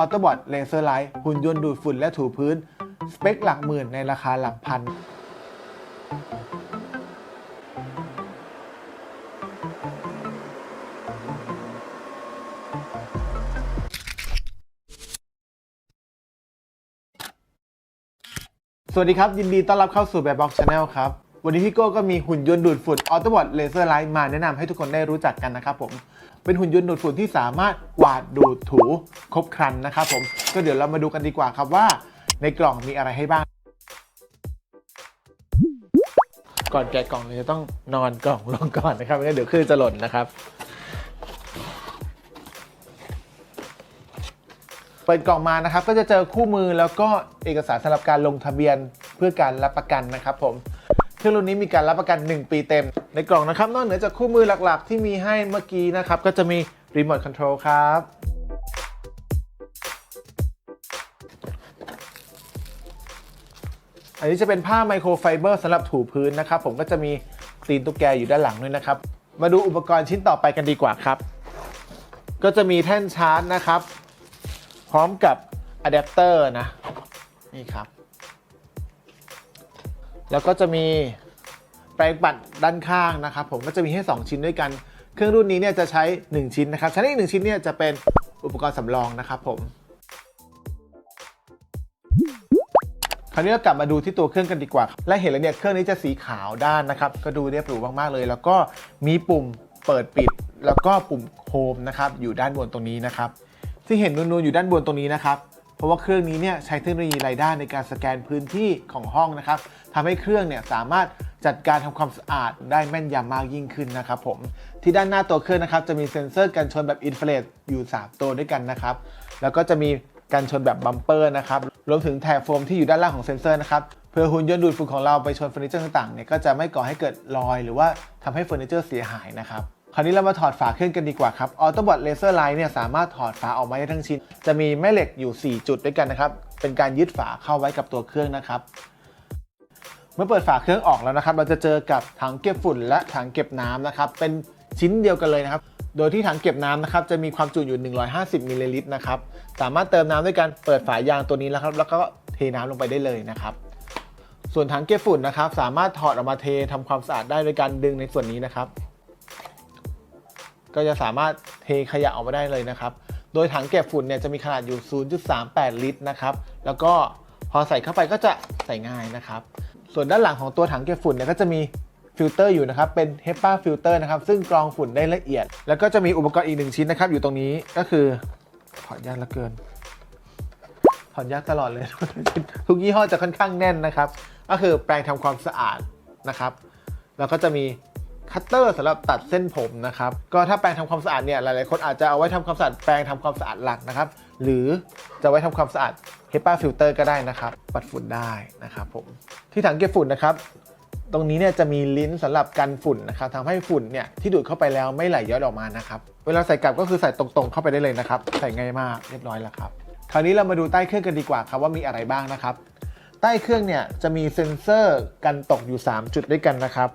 Autobot Laser Light หุ่นยนต์ดูดฝุ่นและถูพื้น สเปคหลักหมื่นในราคาหลักพันสวัสดีครับ ยินดีต้อนรับเข้าสู่แบบบ็อกชาแนลครับ วันนี้พี่โก้ก็มีหุ่นยนต์ดูดฝุ่น Autobot Laser Light มาแนะนำให้ทุกคนได้รู้จักกันนะครับผม เป็นหุ่นยนต์ดูดฝุ่นที่สามารถกวาดดูดถูครบครันนะครับผม ก็เดี๋ยวเรามาดูกันดีกว่าครับว่า ในกล่องมีอะไรให้บ้าง ก่อนแกะกล่องเราจะต้องนอนกล่องลงก่อนนะครับไม่งั้นเดี๋ยวคลื่นจะหล่นนะครับ เปิดกล่องมานะครับก็จะเจอคู่มือแล้วก็เอกสารสำหรับการลงทะเบียนเพื่อการรับประกันนะครับผม เครื่องรุ่นนี้มีการรับประกัน 1 ปีเต็ม ในกล่องนะครับ นอกเหนือจากคู่มือหลักๆ ที่มีให้เมื่อกี้นะครับ ก็จะมีรีโมทคอนโทรลครับอันนี้จะเป็นผ้าไมโครไฟเบอร์สำหรับถูพื้นนะครับ ผมก็จะมีตีนตุ๊กแกอยู่ด้านหลังด้วยนะครับ มาดูอุปกรณ์ชิ้นต่อไปกันดีกว่าครับ ก็จะมีแท่นชาร์จนะครับ พร้อมกับอะแดปเตอร์นะ นี่ครับ แล้วก็จะมีแปรงปัดด้านข้างนะครับผมก็จะมีให้ 2 ชิ้นด้วยกัน เครื่องรุ่นนี้เนี่ยจะใช้ 1 ชิ้นนะครับ ชั้นอีกหนึ่งชิ้นเนี่ยจะเป็นอุปกรณ์สำรองนะครับผมคราวนี้เรากลับมาดูที่ตัวเครื่องกันดีกว่า และเห็นแล้วเนี่ยเครื่องนี้จะสีขาวด้านนะครับ ก็ดูเรียบหรูมากๆเลย แล้วก็มีปุ่มเปิดปิด แล้วก็ปุ่มโฮมนะครับอยู่ด้านบนตรงนี้นะครับ ที่เห็นนูนๆอยู่ด้านบนตรงนี้นะครับ ราะว่าเครื่องนี้เนี่ยใช้เทคโนโลยีไรด้าในการสแกนพื้นที่ของห้องนะครับทำให้เครื่องเนี่ยสามารถจัดการทำความสะอาดได้แม่นยำมากยิ่งขึ้นนะครับผม ที่ด้านหน้าตัวเครื่องนะครับจะมีเซ็นเซอร์กันชนแบบอินฟราเรดอยู่ 3 ตัวด้วยกันนะครับ แล้วก็จะมีกันชนแบบบัมเปอร์นะครับ รวมถึงแถบโฟมที่อยู่ด้านล่างของเซ็นเซอร์นะครับ เพื่อหุ่นยนต์ดูดฝุ่นของเราไปชนเฟอร์นิเจอร์ต่างๆเนี่ยก็จะไม่ก่อให้เกิดรอย หรือว่าทำให้เฟอร์นิเจอร์เสียหายนะครับ คราวนี้เรามาถอดฝาเครื่องกันดีกว่าครับ Autobot Laser Light เนี่ยสามารถถอดฝาออกมาได้ทั้งชิ้น จะมีแม่เหล็กอยู่ 4 จุดด้วยกันนะครับ เป็นการยึดฝาเข้าไว้กับตัวเครื่องนะครับ เมื่อเปิดฝาเครื่องออกแล้วนะครับ เราจะเจอกับถังเก็บฝุ่นและถังเก็บน้ำนะครับ เป็นชิ้นเดียวกันเลยนะครับ โดยที่ถังเก็บน้ำนะครับจะมีความจุอยู่ 150มิลลิลิตรนะครับ สามารถเติมน้ำด้วยการเปิดฝายางตัวนี้แล้วครับ แล้วก็เทน้ำลงไปได้เลยนะครับส่วนถังเก็บฝุ่นนะครับ สามารถถอดออกมาเททำความสะอาดได้โดยการดึงในส่วนนี้นะครับ ก็จะสามารถเทขยะออกมาได้เลยนะครับ โดยถังเก็บฝุ่นเนี่ยจะมีขนาดอยู่ 0.38 ลิตรนะครับ แล้วก็พอใส่เข้าไปก็จะใส่ง่ายนะครับ ส่วนด้านหลังของตัวถังเก็บฝุ่นเนี่ยก็จะมีฟิลเตอร์อยู่นะครับ เป็น HEPA ฟิลเตอร์นะครับ ซึ่งกรองฝุ่นได้ละเอียด แล้วก็จะมีอุปกรณ์อีกหนึ่งชิ้นนะครับ อยู่ตรงนี้ก็คือถอดยากเหลือเกินถอนยากตลอดเลย ทุกยี่ห้อจะค่อนข้างแน่นนะครับ ก็คือแปรงทำความสะอาดนะครับ แล้วก็จะมี คัตเตอร์สำหรับตัดเส้นผมนะครับ ก็ถ้าแปรงทำความสะอาดเนี่ยหลายๆคนอาจจะเอาไว้ทำความสะอาดแปรงทำความสะอาดหลักนะครับ หรือจะไว้ทำความสะอาด HEPA filter ก็ได้นะครับ ปัดฝุ่นได้นะครับผมที่ถังเก็บฝุ่นนะครับตรงนี้เนี่ยจะมีลิ้นสำหรับกันฝุ่นนะครับทำให้ฝุ่นเนี่ยที่ดูดเข้าไปแล้วไม่ไหลย้อนออกมานะครับ เวลาใส่กลับก็คือใส่ตรงๆเข้าไปได้เลยนะครับ ใส่ง่ายมากเรียบร้อยแล้วครับ คราวนี้เรามาดูใต้เครื่องกันดีกว่าครับว่ามีอะไรบ้างนะครับ ใต้เครื่องเนี่ยจะมีเซ็นเซอร์กันตกอยู่ 3 จุดด้วยกันนะครับ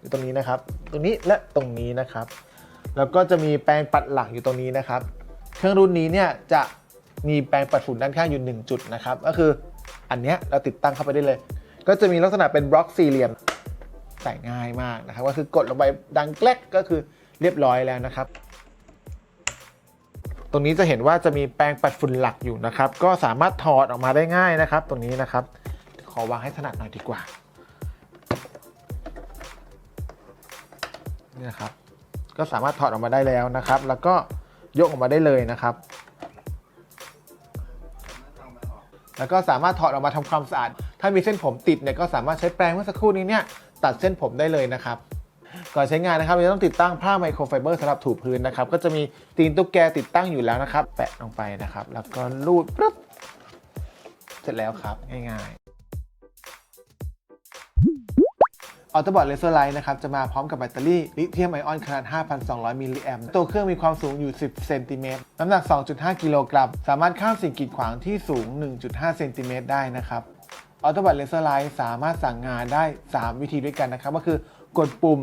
อยู่ตรงนี้นะครับ ตรงนี้และตรงนี้นะครับ แล้วก็จะมีแปรงปัดหลังอยู่ตรงนี้นะครับ เครื่องรุ่นนี้เนี่ยจะมีแปรงปัดฝุ่นด้านข้างอยู่ 1 จุดนะครับ ก็คืออันเนี้ยเราติดตั้งเข้าไปได้เลย ก็จะมีลักษณะเป็นบล็อกสี่เหลี่ยมใส่ง่ายมากนะครับ ก็คือกดลงไปดังแกลกก็คือเรียบร้อยแล้วนะครับ ตรงนี้จะเห็นว่าจะมีแปรงปัดฝุ่นหลักอยู่นะครับ ก็สามารถถอดออกมาได้ง่ายนะครับ ตรงนี้นะครับ ขอวางให้ถนัดหน่อยดีกว่า นี่ครับ ก็สามารถถอดออกมาได้แล้วนะครับ แล้วก็ยกออกมาได้เลยนะครับ แล้วก็สามารถถอดออกมาทำความสะอาด ถ้ามีเส้นผมติดเนี่ยก็สามารถใช้แปรงเมื่อสักครู่นี้เนี่ยตัดเส้นผมได้เลยนะครับ ก่อนใช้งานนะครับเราจะต้องติดตั้งผ้าไมโครไฟเบอร์สำหรับถูพื้นนะครับ ก็จะมีตีนตุ๊กแกติดตั้งอยู่แล้วนะครับ แปะลงไปนะครับ แล้วก็ลูดปึ๊บเสร็จแล้วครับง่ายๆ Autobot Laser Light นะครับจะมาพร้อมกับแบตเตอรี่ลิเธียมไอออนขนาด 5,200 มิลลิแอมป์ตัวเครื่องมีความสูงอยู่ 10 เซนติเมตร น้ำหนัก 2.5 กิโลกรัม สามารถข้ามสิ่งกีดขวางที่สูง 1.5 เซนติเมตรได้นะครับ Autobot Laser Light สามารถสั่งงานได้ 3 วิธีด้วยกันนะครับ ก็คือกดปุ่ม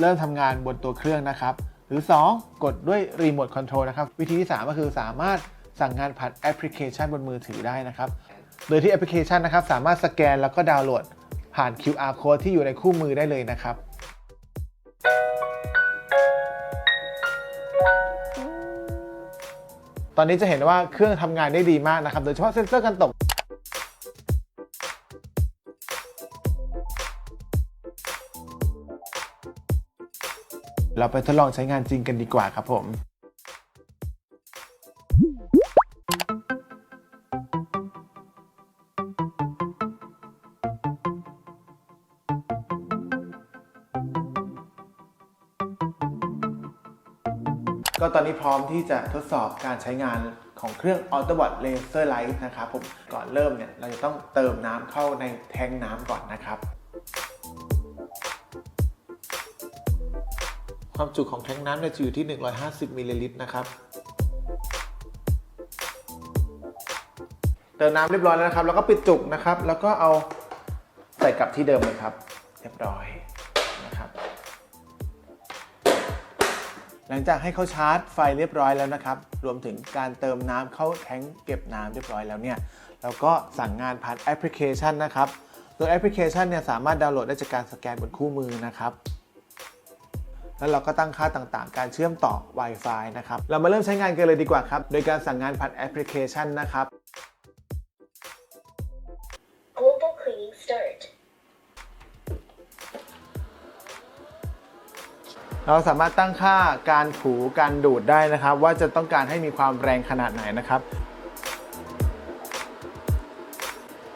เริ่มทำงานบนตัวเครื่องนะครับ หรือ 2 กดด้วยรีโมทคอนโทรลนะครับ วิธีที่ 3 ก็คือสามารถสั่งงานผ่านแอปพลิเคชันบนมือถือได้นะครับ โดยที่แอปพลิเคชันนะครับ สามารถสแกนแล้วก็ดาวน์โหลด ผ่าน QR code ที่อยู่ในคู่มือได้เลยนะครับ ตอนนี้จะเห็นว่าเครื่องทำงานได้ดีมากนะครับ โดยเฉพาะเซ็นเซอร์การตกเราไปทดลองใช้งานจริงกันดีกว่าครับผม ก็ตอนนี้พร้อมที่จะทดสอบการใช้งานของเครื่อง Autobot Laser Light นะครับผมก่อนเริ่มเนี่ยเราจะต้องเติมน้ำเข้าในแทงน้ำก่อนนะครับ ความจุของแทงน้ำเนี่ยจะอยู่ที่ 150มิลลิลิตรนะครับเติมน้ำเรียบร้อยแล้วนะครับ แล้วก็ปิดจุกนะครับ แล้วก็เอาใส่กลับที่เดิมเลยครับ เรียบร้อยนะครับ หลังจากให้เขาชาร์จไฟเรียบร้อยแล้วนะครับ รวมถึงการเติมน้ำเข้าแทงเก็บน้ำเรียบร้อยแล้วเนี่ยเราก็สั่งงานผ่านแอปพลิเคชันนะครับ โดยแอปพลิเคชันเนี่ยสามารถดาวน์โหลดได้จากการสแกนบนคู่มือนะครับ แล้วเราก็ตั้งค่าต่างๆ การเชื่อมต่อ Wi-Fi นะครับ เรามาเริ่มใช้งานกันเลยดีกว่าครับ โดยการสั่งงานผ่านแอปพลิเคชันนะครับ เราสามารถตั้งค่าการถูการดูดได้นะครับ ว่าจะต้องการให้มีความแรงขนาดไหนนะครับ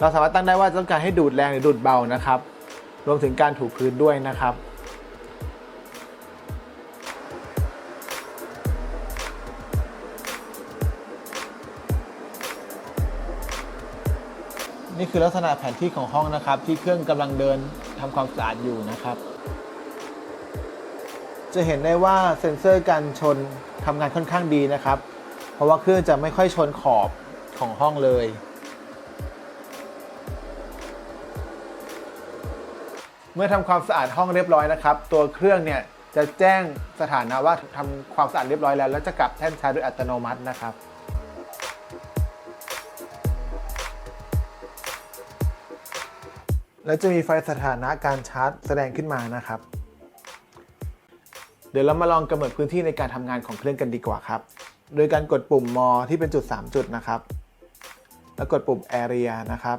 เราสามารถตั้งได้ว่าต้องการให้ดูดแรงหรือดูดเบานะครับ รวมถึงการถูพื้นด้วยนะครับนี่คือลักษณะแผนที่ของห้องนะครับ ที่เครื่องกำลังเดินทำความสะอาดอยู่นะครับ จะเห็นได้ว่าเซ็นเซอร์การชนทำงานค่อนข้างดีนะครับ เพราะว่าเครื่องจะไม่ค่อยชนขอบของห้องเลย เมื่อทำความสะอาดห้องเรียบร้อยนะครับ ตัวเครื่องเนี่ยจะแจ้งสถานะว่าทำความสะอาดเรียบร้อยแล้ว แล้วจะกลับแท่นชาร์จโดยอัตโนมัตินะครับแล้วจะมีไฟสถานะการชาร์จแสดงขึ้นมานะครับ ดี๋ยวเรามาลองกำหนดพื้นที่ในการทำงานของเครื่องกันดีกว่าครับ โดยการกดปุ่มมอที่เป็นจุด 3 จุดนะครับ แล้วกดปุ่ม Area นะครับ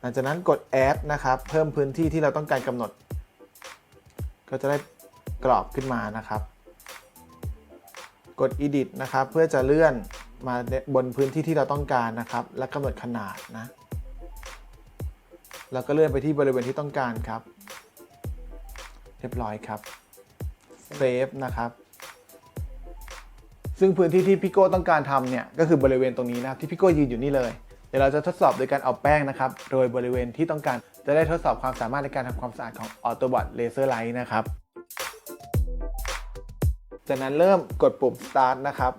หลังจากนั้นกด Add นะครับ เพิ่มพื้นที่ที่เราต้องการกำหนด ก็จะได้กรอบขึ้นมานะครับ กด Edit นะครับ เพื่อจะเลื่อนมาบนพื้นที่ที่เราต้องการนะครับ และกำหนดขนาดนะ แล้วก็เลื่อนไปที่บริเวณที่ต้องการครับ รียบร้อยครับเซฟนะครับ ซึ่งพื้นที่ที่พี่โก้ต้องการทำเนี่ยก็คือบริเวณตรงนี้นะครับที่พี่โก้ยืนอยู่นี่เลย เดี๋ยวเราจะทดสอบโดยการเอาแป้งนะครับโรยบริเวณที่ต้องการจะได้ทดสอบความสามารถในการทำความสะอาดของ Autobot Laser Light นะครับจากนั้นเริ่มกดปุ่ม start นะครับ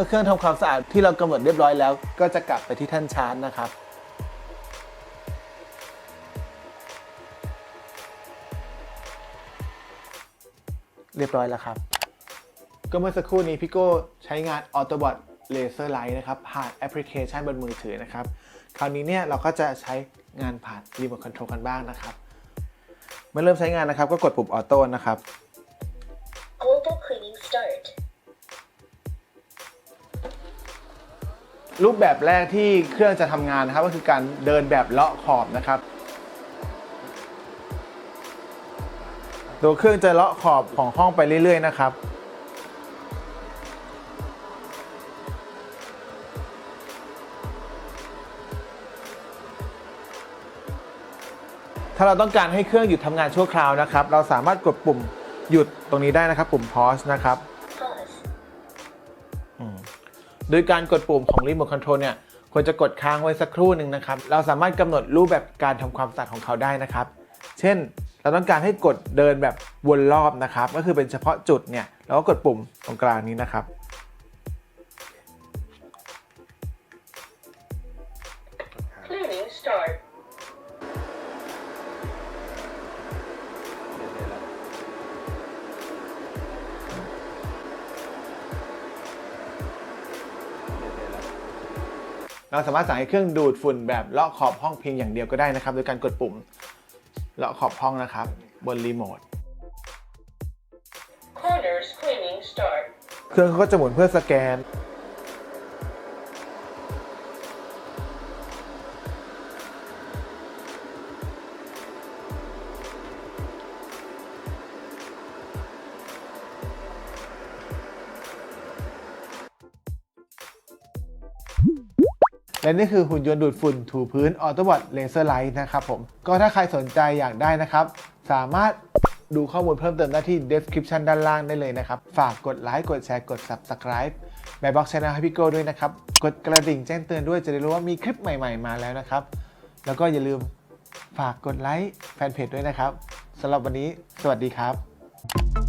มื่อเครื่องทำความสะอาดที่เรากำหนดเรียบร้อยแล้ว ก็จะกลับไปที่แท่นชาร์จนะครับเรียบร้อยแล้วครับ ก็เมื่อสักครู่นี้พี่โก้ใช้งาน Autobot Laser Light นะครับผ่านแอปพลิเคชันบนมือถือนะครับ คราวนี้เนี่ยเราก็จะใช้งานผ่านรีโมทคอนโทรลกันบ้างนะครับ เมื่อเริ่มใช้งานนะครับก็กดปุ่มออโต้นะครับ Global cleaning start. รูปแบบแรกที่เครื่องจะทำงานนะครับก็คือการเดินแบบเลาะขอบนะครับตัวเครื่องจะเลาะขอบของห้องไปเรื่อยๆนะครับ ถ้าเราต้องการให้เครื่องหยุดทำงานชั่วคราวนะครับ เราสามารถกดปุ่มหยุดตรงนี้ได้นะครับ ปุ่ม pause นะครับ โดยการกดปุ่มของรีโมทคอนโทรลเนี่ยควรจะกดค้างไว้สักครู่หนึ่งนะครับ เราสามารถกำหนดรูปแบบการทำความสะอาดของเขาได้นะครับ เช่น เราต้องการให้กดเดินแบบวนรอบนะครับ ก็คือเป็นเฉพาะจุดเนี่ยเราก็กดปุ่มตรงกลางนี้นะครับ เราสามารถสั่งให้เครื่องดูดฝุ่นแบบเลาะขอบห้องเพียงอย่างเดียวก็ได้นะครับ โดยการกดปุ่มเลาะขอบห้องนะครับ บนรีโมท Corners cleaning start. เครื่องเขาก็จะหมุนเพื่อสแกน และนี่คือหุ่นยนต์ดูดฝุ่นถูพื้น Autobot Laser Light นะครับผม ก็ถ้าใครสนใจอยากได้นะครับ สามารถดูข้อมูลเพิ่มเติมได้ที่ description ด้านล่างได้เลยนะครับ ฝากกดไลค์กดแชร์กด subscribe แบบบ็อกช anel ให้พี่โก้ด้วยนะครับ กดกระดิ่งแจ้งเตือนด้วยจะได้รู้ว่ามีคลิปใหม่ๆมาแล้วนะครับ แล้วก็อย่าลืมฝากกดไลค์แฟนเพจด้วยนะครับสำหรับวันนี้ สวัสดีครับ